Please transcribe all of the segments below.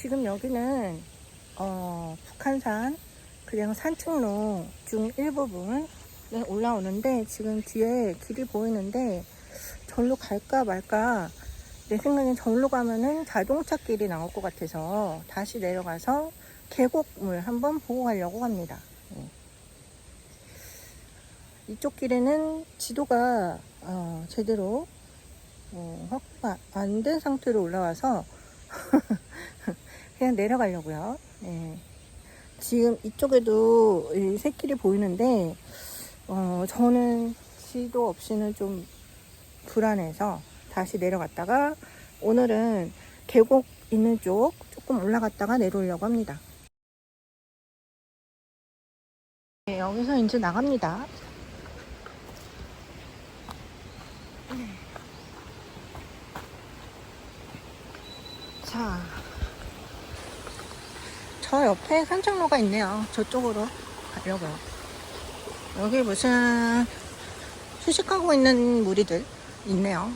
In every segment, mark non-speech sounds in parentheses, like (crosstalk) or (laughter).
지금 여기는 어, 북한산 그냥 산책로 중 일부분에 올라오는데 지금 뒤에 길이 보이는데 절로 갈까 말까 내 생각엔 절로 가면은 자동차 길이 나올 것 같아서 다시 내려가서 계곡물 한번 보고 가려고 합니다. 예. 이쪽 길에는 지도가 어, 제대로 어, 확보가 안 된 상태로 올라와서 (laughs) 그냥 내려가려고요. 예. 지금 이쪽에도 이 새길이 보이는데 어, 저는 지도 없이는 좀 불안해서 다시 내려갔다가 오늘은 계곡 있는 쪽 조금 올라갔다가 내려오려고 합니다. 네, 여기서 이제 나갑니다. 자, 저 옆에 산책로가 있네요. 저쪽으로 가려고요. 여기 무슨 휴식하고 있는 무리들 있네요.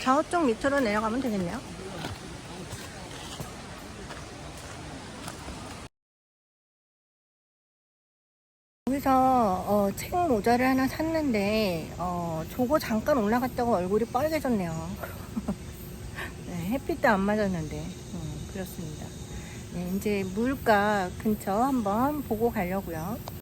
저쪽 밑으로 내려가면 되겠네요. 여기서 어, 책 모자를 하나 샀는데 어, 저거 잠깐 올라갔다가 얼굴이 빨개졌네요. (laughs) 네, 햇빛도 안 맞았는데 음, 그렇습니다. 네, 이제 물가 근처 한번 보고 가려고요.